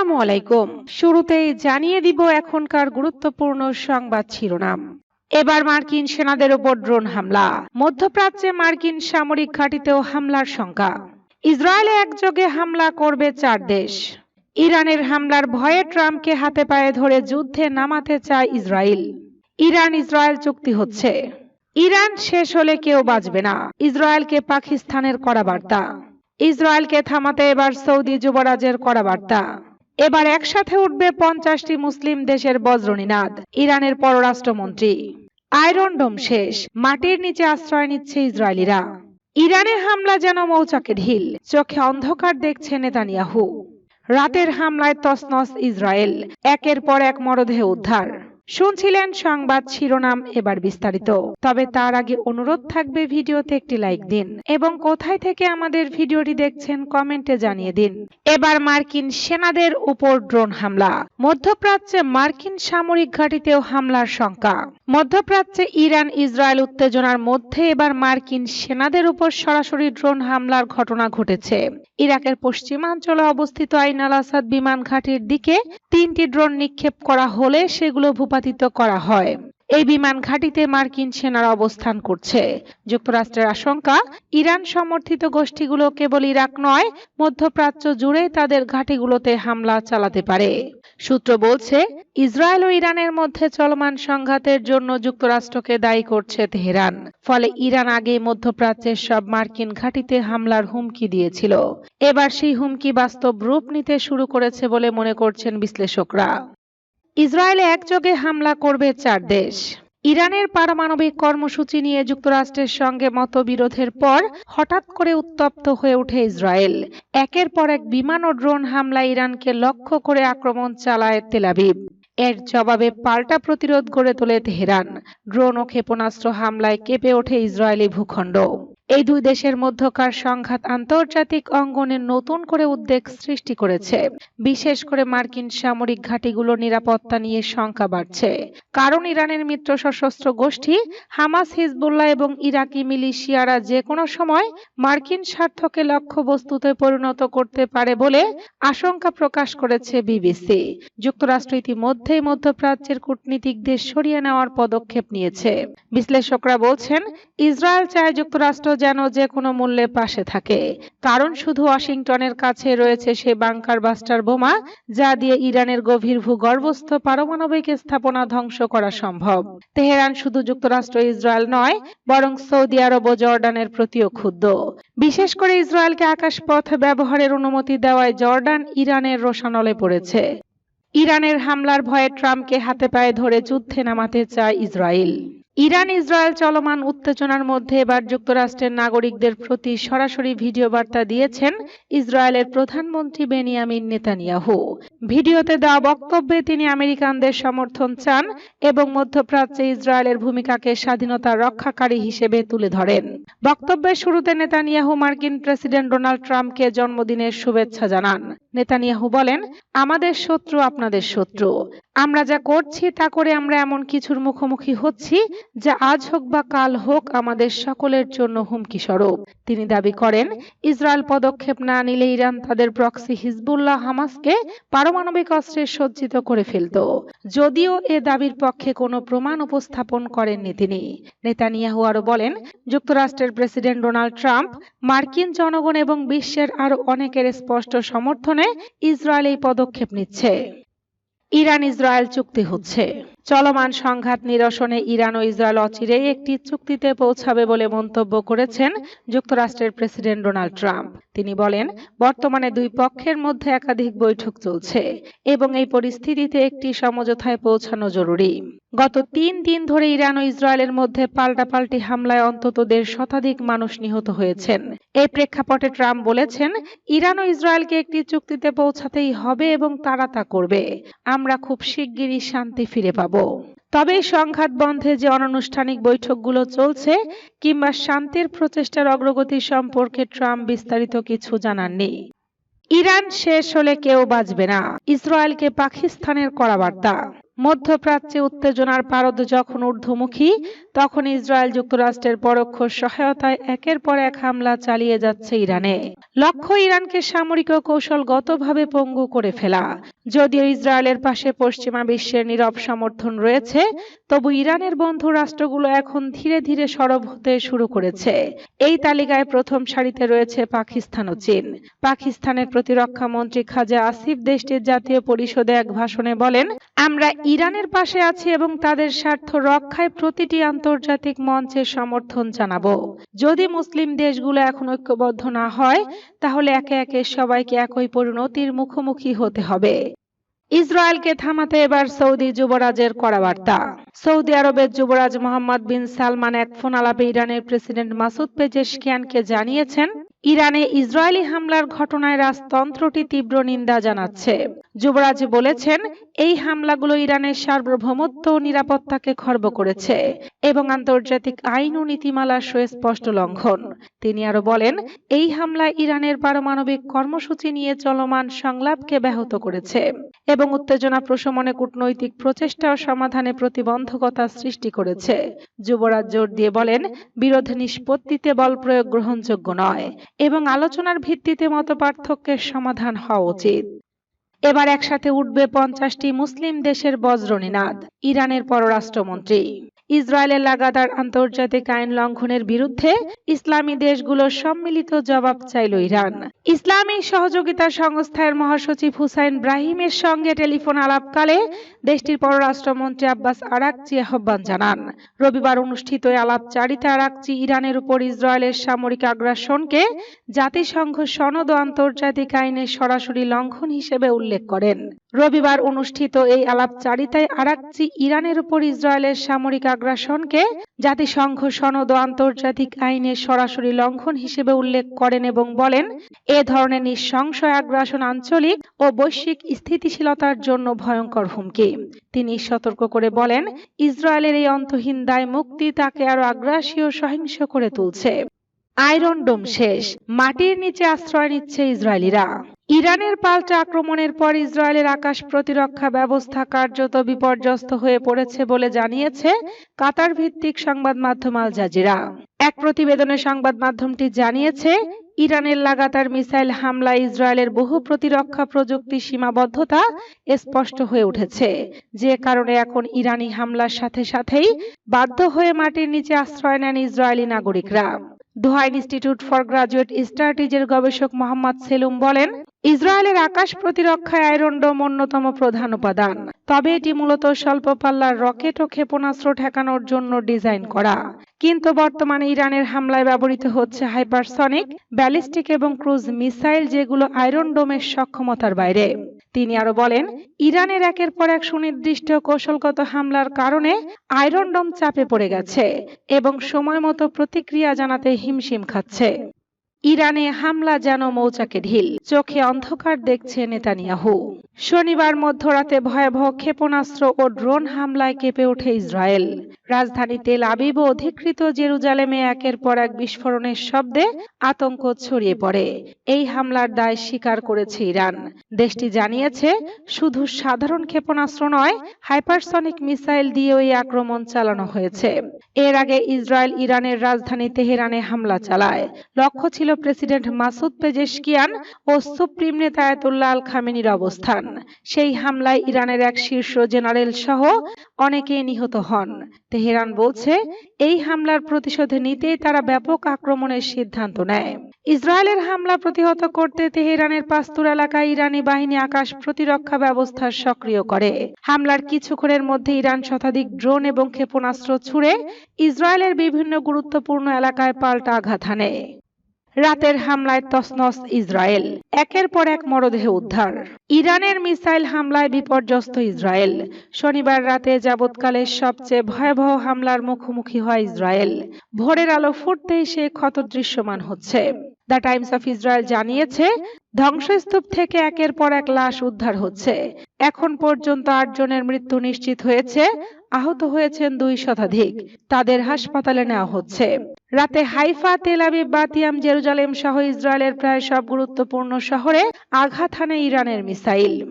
আসসালামু আলাইকুম। শুরুতেই জানিয়ে দিব এখনকার গুরুত্বপূর্ণ সংবাদ শিরোনাম। এবার মার্কিন সেনাদের উপর ড্রোন হামলা। মধ্যপ্রাচ্যে মার্কিন সামরিক ঘাঁটিতেও হামলার শঙ্কা ইসরায়েলে একযোগে হামলা করবে চার দেশ। ইরানের হামলার ভয়ে ট্রাম্পকে হাতে পায়ে ধরে যুদ্ধে নামাতে চায় ইসরায়েল। ইরান ইসরায়েল চুক্তি হচ্ছে। ইরান শেষ হলে কেউ বাঁচবে না। ইসরায়েলকে পাকিস্তানের কড়া বার্তা। ইসরায়েলকে থামাতে এবার সৌদি যুবরাজের কড়া বার্তা। এবার একসাথে উঠবে পঞ্চাশটি মুসলিম দেশের বজ্রনীনাদ, ইরানের পররাষ্ট্রমন্ত্রী। আয়রন ডোম শেষ, মাটির নিচে আশ্রয় নিচ্ছে ইসরায়েলিরা। ইরানের হামলা যেন মৌচাকে ঢিল চোখে অন্ধকার দেখছে নেতানিয়াহু। রাতের হামলায় তসনস ইসরায়েল, একের পর এক মরদেহ উদ্ধার। শুনছিলেন সংবাদ শিরোনাম এবার বিস্তারিত। তবে তার আগে অনুরোধ থাকবে ভিডিওতে একটি লাইক দিন এবং কোথায় থেকে আমাদের ভিডিওটি দেখছেন কমেন্টে জানিয়ে দিন। এবার মার্কিন সেনাদের উপর ড্রোন হামলা। মধ্যপ্রাচ্যে মার্কিন সামরিক ঘাঁটিতেও হামলার শঙ্কা। মধ্যপ্রাচ্যে ইরান ইসরায়েল উত্তেজনার মধ্যে এবার মার্কিন সেনাদের উপর সরাসরি ড্রোন হামলার ঘটনা ঘটেছে। ইরাকের পশ্চিমাঞ্চলে অবস্থিত আইন আসাদ বিমান ঘাঁটির দিকে তিনটি ড্রোন নিক্ষেপ করা হলে সেগুলো ভূপাতিত করা হয়। এই বিমান ঘাঁটিতে মার্কিন সেনারা অবস্থান করছে। যুক্তরাষ্ট্রের আশঙ্কা, ইরান সমর্থিত গোষ্ঠীগুলো কেবল ইরাক নয়, মধ্যপ্রাচ্য জুড়ে তাদের ঘাঁটিগুলোতে হামলা চালাতে পারে। সূত্র বলছে, ইসরায়েল ও ইরানের মধ্যে চলমান সংঘাতের জন্য যুক্তরাষ্ট্রকে দায়ী করছে তেহরান। ফলে ইরান আগে মধ্যপ্রাচ্যের সব মার্কিন ঘাঁটিতে হামলার হুমকি দিয়েছিল। এবার সেই হুমকি বাস্তব রূপ নিতে শুরু করেছে বলে মনে করছেন বিশ্লেষকরা। ইসরায়েলে একযোগে হামলা করবে চার দেশ। ইরানের পারমাণবিক কর্মসূচি নিয়ে যুক্তরাষ্ট্রের সঙ্গে মতবিরোধের পর হঠাৎ করে উত্তপ্ত হয়ে ওঠে ইসরায়েল। একের পর এক বিমান ও ড্রোন হামলা ইরানকে লক্ষ্য করে আক্রমণ চালায় তেলাবিব এর জবাবে পাল্টা প্রতিরোধ গড়ে তোলে তেহরান। ড্রোন ও ক্ষেপণাস্ত্র হামলায় কেঁপে ওঠে ইসরায়েলি ভূখণ্ড। এই দুই দেশের মধ্যকার সংঘাত আন্তর্জাতিক অঙ্গনে নতুন করে উদ্বেগ সৃষ্টি করেছে। বিশেষ করে মার্কিন সামরিক ঘাঁটিগুলোর নিরাপত্তা নিয়ে শঙ্কা বাড়ছে। কারণ ইরানের মিত্র সশস্ত্র গোষ্ঠী, হামাস, হিজবুল্লাহ এবং ইরাকি মিলিশিয়ারা যে কোনো সময় মার্কিন স্বার্থকে লক্ষ্যবস্তুতে পরিণত করতে পারে বলে আশঙ্কা প্রকাশ করেছে বিবিসি। যুক্তরাষ্ট্র ইতিমধ্যেই মধ্যপ্রাচ্যের কূটনীতিকদের সরিয়ে নেওয়ার পদক্ষেপ নিয়েছে। বিশ্লেষকরা বলছেন, ইসরায়েল চায় যুক্তরাষ্ট্র যেন যে কোনো মূল্যে পাশে থাকে। কারণ শুধু ওয়াশিংটনের কাছে রয়েছে সে বাংকার বাস্টার বোমা, যা দিয়ে ইরানের গভীর ভূগর্ভস্থ পারমাণবিক স্থাপনা ধ্বংস করা সম্ভব। তেহরান শুধু যুক্তরাষ্ট্র ইসরায়েল নয়, বরং সৌদি আরব ও জর্ডানের প্রতিও ক্ষুব্ধ। বিশেষ করে ইসরায়েলকে আকাশপথ ব্যবহারের অনুমতি দেওয়ায় জর্ডান ইরানের রোশানলে পড়েছে। ইরানের হামলার ভয়ে ট্রাম্পকে হাতে পায়ে ধরে যুদ্ধে নামাতে চায় ইসরায়েল। ইরান ইসরায়েল চলমান উত্তেজনার মধ্যে এবার যুক্তরাষ্ট্রের নাগরিকদের প্রতি সরাসরি ভিডিও বার্তা দিয়েছেন ইসরায়েলের প্রধানমন্ত্রী বেনিয়ামিন নেতানিয়াহু। ভিডিওতে দেওয়া বক্তব্যে তিনি আমেরিকানদের সমর্থন চান এবং মধ্যপ্রাচ্যে ইসরায়েলের ভূমিকাকে স্বাধীনতা রক্ষাকারী হিসেবে তুলে ধরেন। বক্তব্যের শুরুতে নেতানিয়াহু মার্কিন প্রেসিডেন্ট ডোনাল্ড ট্রাম্পকে জন্মদিনের শুভেচ্ছা জানান। নেতানিয়াহু বলেন, আমাদের শত্রু আপনাদের শত্রু। আমরা যা করছি তা করে আমরা এমন কিছুর মুখোমুখি হচ্ছি যা আজ হোক বা কাল হোক আমাদের সকলের জন্য হুমকি স্বরূপ। তিনি দাবি করেন, ইসরায়েল পদক্ষেপ না নিলে ইরান তাদের প্রক্সি হিজবুল্লাহ হামাসকে পারমাণবিক অস্ত্রে সজ্জিত করে ফেলত। যদিও এ দাবির পক্ষে কোনো প্রমাণ উপস্থাপন করেননি তিনি। নেতানিয়াহু আরও বলেন, যুক্তরাষ্ট্রের প্রেসিডেন্ট ডোনাল্ড ট্রাম্প, মার্কিন জনগণ এবং বিশ্বের আরও অনেকের স্পষ্ট সমর্থনে ইসরায়েল এই পদক্ষেপ নিচ্ছে। ইরান ইসরায়েল চুক্তি হচ্ছে। চলমান সংঘাত নিরসনে ইরান ও ইসরায়েল অচিরেই একটি চুক্তিতে পৌঁছাবে বলে মন্তব্য করেছেন যুক্তরাষ্ট্রের প্রেসিডেন্ট ডোনাল্ড ট্রাম্প। তিনি বলেন, বর্তমানে দুই পক্ষের মধ্যে একাধিক বৈঠক চলছে এবং এই পরিস্থিতিতে একটি সমঝোতায় পৌঁছানো জরুরি। গত তিন দিন ধরে ইরান ও ইসরায়েলের মধ্যে পাল্টাপাল্টি হামলায় অন্তত দেড় শতাধিক মানুষ নিহত হয়েছেন। এই প্রেক্ষাপটে ট্রাম্প বলেছেন, ইরান ও ইসরায়েলকে একটি চুক্তিতে পৌঁছাতেই হবে এবং তারা তা করবে। আমরা খুব শিগগিরই শান্তি ফিরে পাব। তবে সংঘাত বন্ধে যে অনানুষ্ঠানিক বৈঠকগুলো চলছে কিংবা শান্তির প্রচেষ্টার অগ্রগতি সম্পর্কে ট্রাম্প বিস্তারিত কিছু জানাননি ইরান শেষ হলে কেউ বাঁচবে না। ইসরায়েলকে পাকিস্তানের করা বার্তা। মধ্যপ্রাচ্যে উত্তেজনার পারদ যখন ঊর্ধ্বমুখী, তখন ইসরায়েল যুক্তরাষ্ট্রের পরোক্ষ সহায়তায় একের পর এক হামলা চালিয়ে যাচ্ছে ইরানে। লক্ষ্য, ইরানকে সামরিক ও কৌশলগতভাবে পঙ্গু করে ফেলা। যদিও ইসরায়েলের পাশে পশ্চিমা বিশ্বের নীরব সমর্থন রয়েছে, তবু ইরানের বন্ধু রাষ্ট্রগুলো এখন ধীরে ধীরে সরব হতে শুরু করেছে। এই তালিকায় প্রথম সারিতে রয়েছে পাকিস্তান ও চীন। পাকিস্তানের প্রতিরক্ষা মন্ত্রী খাজা আসিফ দেশটির জাতীয় পরিষদে এক ভাষণে বলেন, আমরা ইরানের পাশে আছি এবং তাদের স্বার্থ রক্ষায় প্রতিটি আন্তর্জাতিক মঞ্চে সমর্থন জানাব। যদি মুসলিম দেশগুলো এখন ঐক্যবদ্ধ না হয়, তাহলে একে একে সবাইকে একই পরিণতির মুখোমুখি হতে হবে। ইসরায়েলকে থামাতে এবার সৌদি যুবরাজের কড়া বার্তা সৌদি আরবের যুবরাজ মোহাম্মদ বিন সালমান এক ফোন আলাপে ইরানের প্রেসিডেন্ট মাসুদ পেজেশকিয়ানকে জানিয়েছেন, ইরানে ইসরায়েলি হামলার ঘটনায় রাজতন্ত্রটি তীব্র নিন্দা জানাচ্ছে। যুবরাজ বলেছেন এই হামলাগুলো ইরানের সার্বভৌমত্ব ও নিরাপত্তাকে খর্ব করেছে এবং আন্তর্জাতিক আইন ও নীতিমালার সুস্পষ্ট লঙ্ঘন। তিনি আরও বলেন, এই হামলা ইরানের পারমাণবিক কর্মসূচি নিয়ে চলমান সংলাপকে ব্যাহত করেছে এবং উত্তেজনা প্রশমনে কূটনৈতিক প্রচেষ্টা ও সমাধানে প্রতিবন্ধকতা সৃষ্টি করেছে। যুবরাজ জোর দিয়ে বলেন, বিরোধ নিষ্পত্তিতে বল প্রয়োগ গ্রহণযোগ্য নয় এবং আলোচনার ভিত্তিতে মতপার্থক্যের সমাধান হওয়া উচিত। এবার একসাথে উঠবে পঞ্চাশটি মুসলিম দেশের বজ্রনিনাদ ইরানের পররাষ্ট্রমন্ত্রী। ইসরায়েলের লাগাতার আন্তর্জাতিক আইন লঙ্ঘনের বিরুদ্ধে ইসলামী দেশগুলোর সম্মিলিত জবাব চাইল ইরান। ইসলামী সহযোগিতা সংস্থার মহাসচিব হুসাইন ব্রাহিমের সঙ্গে টেলিফোন আলাপকালে দেশটির পররাষ্ট্রমন্ত্রী আব্বাস আরাকচি আহ্বান জানান। রবিবার অনুষ্ঠিত আলাপচারিতা আরাকচি ইরানের উপর ইসরায়েলের সামরিক আগ্রাসনকে জাতিসংঘ সনদ ও আন্তর্জাতিক আইনের সরাসরি লঙ্ঘন হিসেবে উল্লেখ করেন। রবিবার অনুষ্ঠিত এই আলাপচারিতায় আরাকচি ইরানের উপর ইসরায়েলের সামরিক আগ্রাসনকে জাতিসংঘ সনদ ও আন্তর্জাতিক আইনের সরাসরি লঙ্ঘন হিসেবে উল্লেখ করেন এবং বলেন, এ ধরনের নৃশংস আগ্রাসন আঞ্চলিক ও বৈশ্বিক স্থিতিশীলতার জন্য ভয়ঙ্কর হুমকি। তিনি সতর্ক করে বলেন, ইসরায়েলের এই অন্তহীন দায় মুক্তি তাকে আরও আগ্রাসী ও সহিংস করে তুলছে। আয়রন ডোম শেষ, মাটির নিচে আশ্রয় নিচ্ছে ইসরায়েলিরা। ইরানের পাল্টা আক্রমণের পর ইসরায়েলের আকাশ প্রতিরক্ষা ব্যবস্থা কার্যত বিপর্যস্ত হয়ে পড়েছে বলে জানিয়েছে কাতার ভিত্তিক সংবাদ মাধ্যম আল জাজিরা। এক প্রতিবেদনে সংবাদ মাধ্যমটি জানিয়েছে, ইরানের লাগাতার মিসাইল হামলা ইসরায়েলের বহু প্রতিরক্ষা প্রযুক্তি সীমাবদ্ধতা স্পষ্ট হয়ে উঠেছে। যে কারণে এখন ইরানি হামলার সাথে সাথেই বাধ্য হয়ে মাটির নিচে আশ্রয় নেন ইসরায়েলি নাগরিকরা। দোহা ইনস্টিটিউট ফর গ্রাজুয়েট স্টাডিজের গবেষক মোহাম্মদ সেলুম বলেন ইসরায়েলের আকাশ প্রতিরক্ষায় আয়রন ডোম অন্যতম প্রধান উপাদান। তবে এটি মূলত স্বল্প পাল্লার রকেট ও ক্ষেপণাস্ত্র ঠেকানোর জন্য ডিজাইন করা। কিন্তু বর্তমানে ইরানের হামলায় ব্যবহৃত হচ্ছে হাইপারসনিক, ব্যালিস্টিক এবং ক্রুজ মিসাইল যেগুলো আয়রন ডোমের সক্ষমতার বাইরে। তিনি আরও বলেন, ইরানের একের পর এক সুনির্দিষ্ট কৌশলগত হামলার কারণে আয়রন ডোম চাপে পড়ে গেছে এবং সময় মতো প্রতিক্রিয়া জানাতে হিমশিম খাচ্ছে। ইরানে হামলা যেন মৌচাকে ঢিল। চোখে অন্ধকার দেখছে নেতানিয়াহু। শনিবার মধ্যরাতে ভয়াবহ ক্ষেপণাস্ত্র ও ড্রোন হামলায় কেঁপে ওঠে ইসরায়েল। রাজধানী তেল আবিব অধিকৃত জেরুজালেমে একের পর এক বিস্ফোরণের শব্দে আতঙ্ক ছড়িয়ে পড়ে। এই হামলার দায় স্বীকার করেছে ইরান। দেশটি জানিয়েছে, শুধু সাধারণ ক্ষেপণাস্ত্র নয়, হাইপারসনিক মিসাইল দিয়েও এই আক্রমণ চালানো হয়েছে। এর আগে ইসরায়েল ইরানের রাজধানী তেহরানে হামলা চালায়। লক্ষ্য ছিল প্রেসিডেন্ট মাসুদ পেজেশকিয়ান ও সুপ্রিম নেতা আয়াতুল্লাহ আল খামেনির অবস্থান। সেই হামলায় ইরানের এক শীর্ষ জেনারেল সহ অনেকে নিহত হন। তেহরান বলছে, এই হামলার প্রতিশোধ নিতেই তারা ব্যাপক আক্রমণের সিদ্ধান্ত নেয়। ইসরায়েলের হামলা প্রতিহত করতে তেহরানের পাস্তুর এলাকায় ইরানি বাহিনী আকাশ প্রতিরক্ষা ব্যবস্থা সক্রিয় করে। হামলার কিছুক্ষণের মধ্যে ইরান শতাধিক ড্রোন এবং ক্ষেপণাস্ত্র ছুড়ে ইসরায়েলের বিভিন্ন গুরুত্বপূর্ণ এলাকায় পাল্টা আঘাত হানে। রাতের হামলায় তসনস ইসরায়েল। একের পর এক মরদেহ উদ্ধার। ইরানের মিসাইল হামলায় বিপর্যস্ত ইসরায়েল। শনিবার রাতে যাবৎকালের সবচেয়ে ভয়াবহ হামলার মুখোমুখি হয় ইসরায়েল। ভোরের আলো ফুটতেই সে ক্ষত দৃশ্যমান হচ্ছে। দ্য টাইমস অফ ইসরায়েল জানিয়েছে, ধ্বংসস্তূপ থেকে একের পর এক লাশ উদ্ধার হচ্ছে। এখন পর্যন্ত আট জনের মৃত্যু নিশ্চিত হয়েছে, আহত হয়েছেন দুই শতাধিক। তাদের হাসপাতালে নেওয়া হচ্ছে। রাতে হাইফা তেলাবি বাতিয়াম, জেরুজালেম সহ ইসরায়েলের প্রায় সব গুরুত্বপূর্ণ শহরে আঘাত হানে ইরানের মিসাইল।